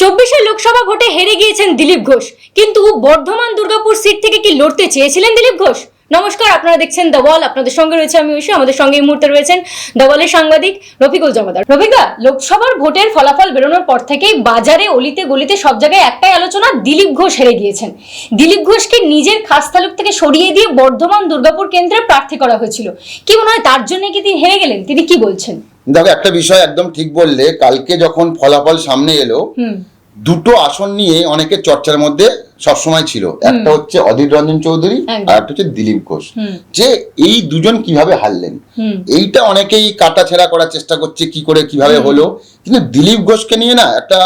চব্বিশে লোকসভা ভোটে হেরে গিয়েছেন দিলীপ ঘোষ। কিন্তু বর্ধমান দুর্গাপুর সিট থেকে কি লড়তে চেয়েছিলেন দিলীপ ঘোষ? নমস্কার, আপনারা দেখছেন দ্য ওয়াল। আপনাদের সঙ্গে রয়েছে আমি ঐশী, আমাদের সঙ্গে এই মুহূর্তে রয়েছেন দ্য ওয়ালের সাংবাদিক রফিকুল জমাদার। রফিকা, লোকসভার ভোটের ফলাফল বেরোনোর পর থেকেই বাজারে, অলিতে গলিতে সব জায়গায় একটাই আলোচনা, দিলীপ ঘোষ হেরে গিয়েছেন। দিলীপ ঘোষকে নিজের খাস তালুক থেকে সরিয়ে দিয়ে বর্ধমান দুর্গাপুর কেন্দ্রে প্রার্থী করা হয়েছিল। কি মনে হয় তার জন্য কি তিনি হেরে গেলেন? তিনি কি বলছেন? দেখো একটা বিষয় একদম ঠিক বললে কালকে যখন ফলাফল সামনে এলো দুটো আসন নিয়ে অনেকের চর্চার মধ্যে সবসময় ছিল। একটা হচ্ছে অধীর রঞ্জন চৌধুরী আর একটা হচ্ছে দিলীপ ঘোষ। যে এই দুজন কীভাবে হারলেন? এইটা অনেকেই কাটা কাটাছেড়া করার চেষ্টা করছে কি করে কীভাবে হলো। কিন্তু দিলীপ ঘোষকে নিয়ে না একটা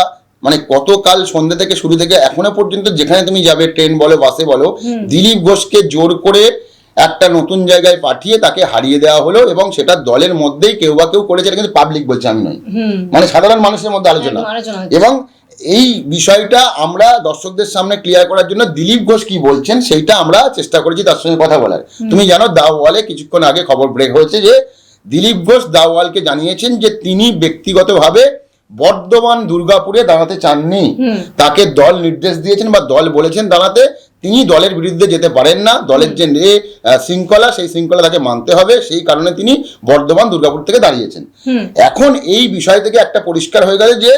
মানে গতকাল সন্ধ্যে থেকে শুরু থেকে এখনও পর্যন্ত যেখানে তুমি যাবে ট্রেন বলো বাসে বলো দিলীপ ঘোষকে জোর করে একটা নতুন জায়গায় পাঠিয়ে তাকে হারিয়ে দেওয়া হলো এবং সেটা দলের মধ্যেই কেউ বা কেউ করেছে কিন্তু পাবলিক বলছে আমি নয় মানে সাধারণ মানুষের মধ্যে আলোচনা। এবং এই বিষয়টা আমরা দর্শকদের সামনে ক্লিয়ার করার জন্য দিলীপ ঘোষ কি বলছেন সেইটা আমরা চেষ্টা করেছি তার সঙ্গে কথা বলার। তুমি জানো দাওয়ালে কিছুক্ষণ আগে খবর ব্রেক হয়েছে যে দিলীপ ঘোষ দাওয়ালকে জানিয়েছেন যে তিনি ব্যক্তিগতভাবে বর্ধমান দুর্গাপুরে দাঁড়াতে চাননি। তাকে দল নির্দেশ দিয়েছেন বা দল বলেছেন দাঁড়াতে। তিনি দলের বিরুদ্ধে যেতে পারেন না। দলের যে শৃঙ্খলা সেই শৃঙ্খলা তাকে মানতে হবে। সেই কারণে তিনি বর্ধমান দুর্গাপুর থেকে দাঁড়িয়েছেন। এখন এই বিষয় থেকে একটা পরিষ্কার হয়ে গেছে যে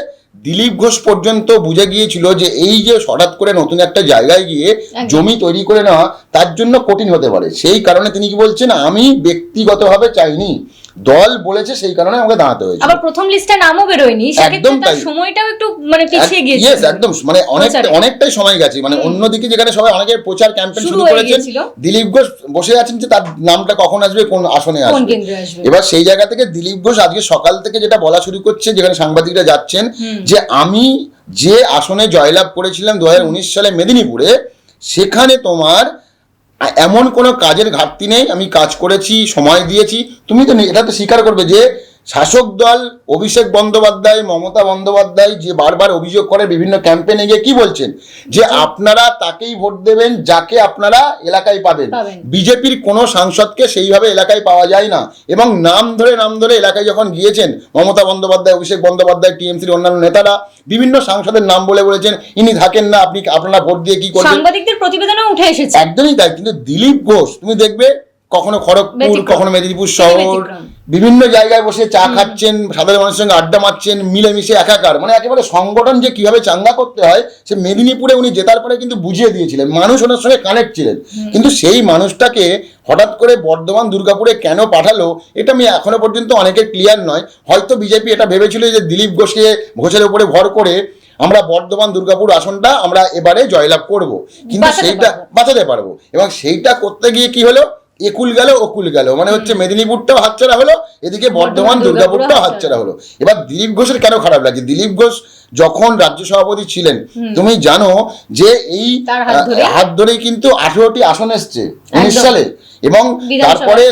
দিলীপ ঘোষ পর্যন্ত বুঝে গিয়েছিল যে এই যে হঠাৎ করে নতুন একটা জায়গায় গিয়ে জমি তৈরি করে নেওয়া তার জন্য কঠিন হতে পারে। সেই কারণে তিনি কি বলছেন আমি ব্যক্তিগতভাবে চাইনি দল বলেছে সেই কারণে আমাকে দাঁড়াতে হয়েছে। আবার প্রথম লিস্টে নামও বেরোয়নি। একদম তার তাই। সময়টাও একটু মানে পিছিয়ে গিয়েছে ইয়েস একদম মানে অনেক। অনেকটাই সময় গেছে। মানে অন্যদিকে যেখানে সবাই অনেকের প্রচার ক্যাম্পেইন শুরু গিয়েছিল। দিলীপ ঘোষ বসে আছেন যে তার নামটা কখন আসবে কোন আসনে আসবে। এবার সেই জায়গা থেকে দিলীপ ঘোষ আজকে সকাল থেকে যেটা বলা শুরু করছে যেখানে সাংবাদিকরা যাচ্ছেন যে আমি যে আসনে জয়লাভ করেছিলাম দু হাজার উনিশ সালে মেদিনীপুরে সেখানে তোমার এমন কোনো কাজের ঘাটতি নেই, আমি কাজ করেছি, সময় দিয়েছি, তুমি তো এটা তো স্বীকার করবে যে শাসক দল অভিষেক বন্দ্যোপাধ্যায় মমতা বন্দ্যোপাধ্যায় যে বারবার অভিযোগ করে বিভিন্ন ক্যাম্পেইনে গিয়ে কি বলছেন? যে আপনারা তাকেই ভোট দেবেন যাকে আপনারা এলাকায় পাবেন। বিজেপির কোনো সাংসদকে সেইভাবে এলাকায় পাওয়া যায় না। এবং নাম ধরে নাম ধরে এলাকায় যখন গিয়েছেন মমতা বন্দ্যোপাধ্যায় অভিষেক বন্দ্যোপাধ্যায় টিএমসির অন্যান্য নেতারা বিভিন্ন সাংসদের নাম বলে বলেছেন ইনি থাকেন না আপনি আপনারা ভোট দিয়ে কি করবেন? সাংবাদিকদের প্রতিবেদনে উঠে এসেছে। একদমই তাই কিন্তু দিলীপ ঘোষ তুমি দেখবে কখনো খড়গপুর কখনো মেদিনীপুর শহর। বিভিন্ন জায়গায় বসে চা খাচ্ছেন সাধারণ মানুষের সঙ্গে আড্ডা মারছেন মিলেমিশে একাকার। মানে একেবারে সংগঠন যে কীভাবে চাঙ্গা করতে হয় সে মেদিনীপুরে উনি জেতার পরে কিন্তু বুঝিয়ে দিয়েছিলেন। মানুষ ওনার সঙ্গে কানেক্ট ছিলেন। কিন্তু সেই মানুষটাকে হঠাৎ করে বর্ধমান দুর্গাপুরে কেন পাঠালো এটা আমি এখনও পর্যন্ত অনেকের ক্লিয়ার নয়। হয়তো বিজেপি এটা ভেবেছিল যে দিলীপ ঘোষকে ঘোষের উপরে ভর করে আমরা বর্ধমান দুর্গাপুর আসনটা আমরা এবারে জয়লাভ করব। কিন্তু সেইটা বাঁচাতে পারব। এবং সেইটা করতে গিয়ে কি হলো? একুল গেল ওকুল গেল মানে হচ্ছে মেদিনীপুরটাও হাতছাড়া হলো এদিকে বর্ধমান দুর্গাপুরটাও হাতছাড়া। হলো। এবার দিলীপ ঘোষের কেন খারাপ লাগছে দিলীপ ঘোষ যখন রাজ্য সভাপতি ছিলেন তুমি জানো যে এই হাত ধরেই? কিন্তু আঠেরোটি আসন এসছে উনিশ সালে। এবং তারপরে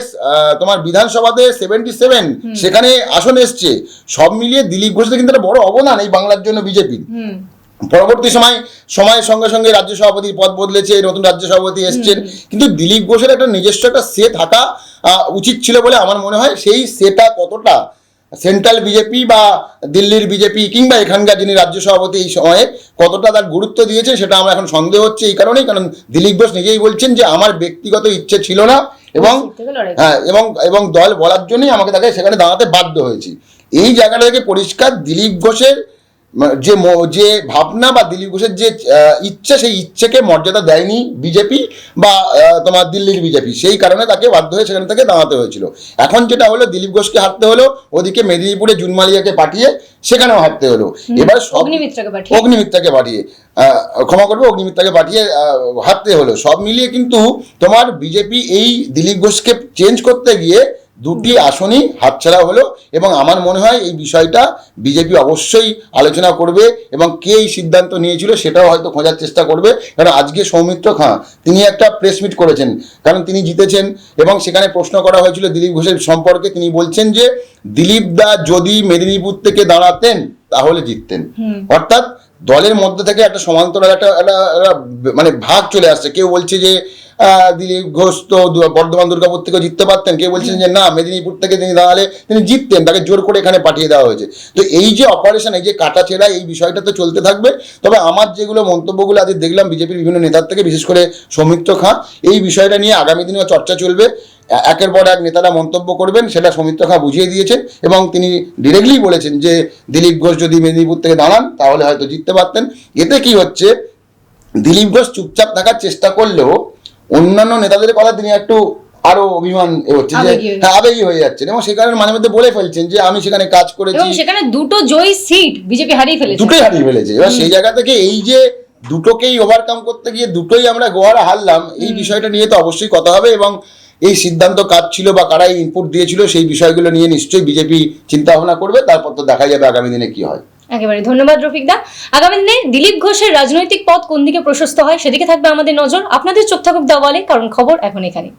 তোমার বিধানসভাতে সেভেন্টি সেভেন সেখানে আসন এসছে। সব মিলিয়ে দিলীপ ঘোষের কিন্তু একটা বড় অবদান এই বাংলার জন্য বিজেপির। হুম। পরবর্তী সময় সময়ের সঙ্গে সঙ্গে রাজ্য সভাপতির পদ বদলেছে নতুন রাজ্য সভাপতি এসছেন। কিন্তু দিলীপ ঘোষের একটা নিজস্ব একটা সে থাকা উচিত ছিল বলে আমার মনে হয় সেই সেটা কতটা সেন্ট্রাল বিজেপি বা দিল্লির বিজেপি কিংবা এখানকার যিনি রাজ্য সভাপতি এই সময়ে কতটা তার গুরুত্ব দিয়েছে সেটা আমার এখন সন্দেহ হচ্ছে এই কারণেই কারণ দিলীপ ঘোষ নিজেই বলছেন যে আমার ব্যক্তিগত ইচ্ছে ছিল না এবং হ্যাঁ এবং এবং দল বলার জন্যই আমাকে তাকে সেখানে দাঁড়াতে বাধ্য হয়েছি। এই জায়গাটা থেকে পরিষ্কার দিলীপ ঘোষের যে যে ভাবনা বা দিলীপ ঘোষের যে ইচ্ছা সেই ইচ্ছেকে মর্যাদা দেয়নি বিজেপি বা তোমার দিল্লির বিজেপি। সেই কারণে তাকে বাধ্য হয়ে সেখান থেকে দাঁড়াতে হয়েছিল। এখন যেটা হলো দিলীপ ঘোষকে হারতে হলো ওদিকে মেদিনীপুরে জুনমালিয়াকে পাঠিয়ে সেখানেও হারতে হলো। এবার অগ্নিমিত্রাকে পাঠিয়ে। অগ্নিমিত্রাকে পাঠিয়ে আহ, ক্ষমা করবে অগ্নিমিত্রাকে পাঠিয়ে হারতে হলো। সব মিলিয়ে কিন্তু তোমার বিজেপি এই দিলীপ ঘোষকে চেঞ্জ করতে গিয়ে দুটি আসনই হাতছাড়া হলো এবং আমার মনে হয় এই বিষয়টা বিজেপি অবশ্যই আলোচনা করবে এবং কে এই সিদ্ধান্ত নিয়েছিল সেটাও হয়তো খোঁজার চেষ্টা করবে। কারণ আজকে সৌমিত্র খাঁ তিনি একটা প্রেস মিট করেছেন কারণ তিনি জিতেছেন এবং সেখানে প্রশ্ন করা হয়েছিল দিলীপ ঘোষের সম্পর্কে। তিনি বলছেন যে দিলীপ দা যদি মেদিনীপুর থেকে দাঁড়াতেন তাহলে জিততেন। অর্থাৎ দলের মধ্যে থেকে একটা সমান্তরাল একটা মানে ভাগ চলে আসছে। কেউ বলছে যে দিলীপ ঘোষ তো বর্ধমান দুর্গাপুর থেকে জিততে পারতেন। কেউ বলছেন যে, না, মেদিনীপুর থেকে তিনি দাঁড়ালে তিনি জিততেন, তাকে জোর করে এখানে পাঠিয়ে দেওয়া হয়েছে। তো এই যে অপারেশন এই যে কাটাছেড়া, এই বিষয়টা তো চলতে থাকবে। তবে আমার যেগুলো মন্তব্যগুলো আজ দেখলাম, বিজেপির বিভিন্ন নেতার থেকে, বিশেষ করে সৌমিত্র খাঁ, এই বিষয়টা নিয়ে আগামী দিনেও চর্চা চলবে। একের পর এক নেতারা মন্তব্য করবেন সেটা সৌমিত্র খাঁ বুঝিয়ে দিয়েছেন এবং তিনি ডিরেক্টলি বলেছেন যে দিলীপ ঘোষ যদি মেদিনীপুর থেকে দাঁড়ান তাহলে হয়তো জিততে পারতেন। এতে কি হচ্ছে দিলীপ ঘোষ চুপচাপ থাকার চেষ্টা করলেও অন্যান্য নেতাদের কথা তিনি একটু আরও অভিমান হচ্ছে যে হ্যাঁ আবেগী হয়ে যাচ্ছেন এবং সে কারণে মাঝে মধ্যে বলে ফেলছেন যে আমি সেখানে কাজ করেছি। সেখানে দুটো জয়ী সিট বিজেপি হারিয়ে ফেলেছে। দুটোই হারিয়ে ফেলেছে। এবার সেই জায়গা থেকে এই যে দুটোকেই ওভারকাম করতে গিয়ে দুটোই আমরা গোয়ারা হারলাম এই বিষয়টা নিয়ে তো অবশ্যই কথা হবে এবং এই সিদ্ধান্ত কাজ ছিল বা কারা ইনপুট দিয়েছিল সেই বিষয়গুলো নিয়ে নিশ্চয়ই বিজেপি চিন্তা ভাবনা করবে, তারপর তো দেখা যাবে আগামী দিনে কি হয়। একেবারে, ধন্যবাদ রফিক দা। আগামী দিনে দিলীপ ঘোষের রাজনৈতিক পথ কোন দিকে প্রশস্ত হয় সেদিকে থাকবে আমাদের নজর। আপনাদের চোখ থাকুক দেওয়ালে, কারণ খবর এখন এখানে